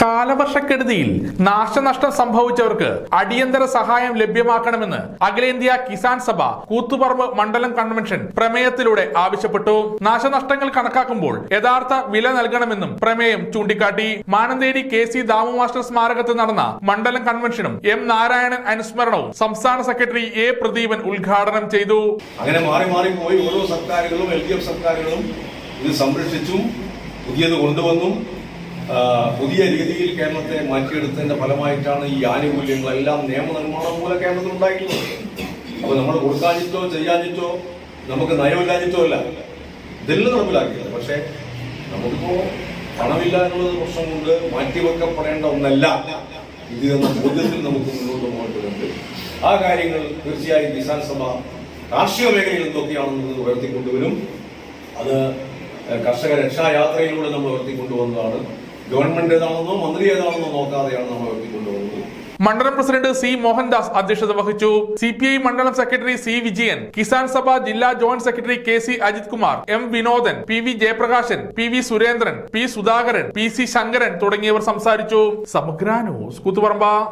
കാലവർഷക്കെടുതിയിൽ നാശനഷ്ടം സംഭവിച്ചവർക്ക് അടിയന്തര സഹായം ലഭ്യമാക്കണമെന്ന് അഖിലേന്ത്യാ കിസാൻ സഭ കൂത്തുപറമ്പ് മണ്ഡലം കൺവെൻഷൻ പ്രമേയത്തിലൂടെ ആവശ്യപ്പെട്ടു. നാശനഷ്ടങ്ങൾ കണക്കാക്കുമ്പോൾ യഥാർത്ഥ വില നൽകണമെന്നും പ്രമേയം ചൂണ്ടിക്കാട്ടി. Manantheri K C Damu master സ്മാരകത്തിൽ നടന്ന മണ്ഡലം കൺവെൻഷനും എം നാരായണൻ അനുസ്മരണവും സംസ്ഥാന സെക്രട്ടറി എ പ്രദീപൻ ഉദ്ഘാടനം ചെയ്തു. അങ്ങനെ മാറി മാറി പോയി ഓരോ സർക്കാരുകളും എൽ ഡി എഫ് സർക്കാരുകളും ഇത് സംരക്ഷിച്ചും പുതിയത് കൊണ്ടുവന്നും. പുതിയ രീതിയിൽ കേരളത്തെ മാറ്റിയെടുത്തതിന്റെ ഫലമായിട്ടാണ് ഈ ആനുകൂല്യങ്ങളെല്ലാം നിയമനിർമ്മാണം മൂലം കേരളത്തിൽ ഉണ്ടായിട്ടുള്ളത്. അപ്പൊ നമ്മൾ കൊടുക്കാഞ്ഞിട്ടോ ചെയ്യാഞ്ഞിട്ടോ നമുക്ക് നയമില്ലാഞ്ഞിട്ടോ അല്ല. ഇതെല്ലാം നടപ്പിലാക്കിയത്. പക്ഷേ നമുക്കിപ്പോ പണമില്ല എന്നുള്ളത് പ്രശ്നം കൊണ്ട് മാറ്റിവെക്കപ്പെടേണ്ട ഒന്നല്ല. ഇത് എന്ന ബോധ്യത്തിൽ നമുക്ക് മുന്നോട്ട് പോകേണ്ടതുണ്ട്. ആ കാര്യങ്ങൾ തീർച്ചയായും കിസാൻ സഭ കാർഷിക മേഖലയിൽ എന്തൊക്കെയാണെന്നത് ഉയർത്തിക്കൊണ്ടുവരും. അത് കർഷക രക്ഷായാത്രയിലൂടെ നമ്മൾ ഉയർത്തിക്കൊണ്ടുവന്നതാണ്. ഗവൺമെന്റ് ഏതാണെന്നോ മന്ത്രി ഏതാണെന്നോ നോക്കാതെയാണ് നമ്മൾ കൊണ്ടുപോകുന്നത്. മണ്ഡലം പ്രസിഡന്റ് സി മോഹൻദാസ് അധ്യക്ഷത വഹിച്ചു. സി പി ഐ മണ്ഡലം സെക്രട്ടറി സി വിജയൻ കിസാൻ സഭ ജില്ലാ joint secretary K C Ajith Kumar M Vinodan P V Jayaprakashan P V Surendran P Sudhakaran P C Sankaran തുടങ്ങിയവർ സംസാരിച്ചു. സമഗ്ര ന്യൂസ് കൂത്തുപറമ്പ.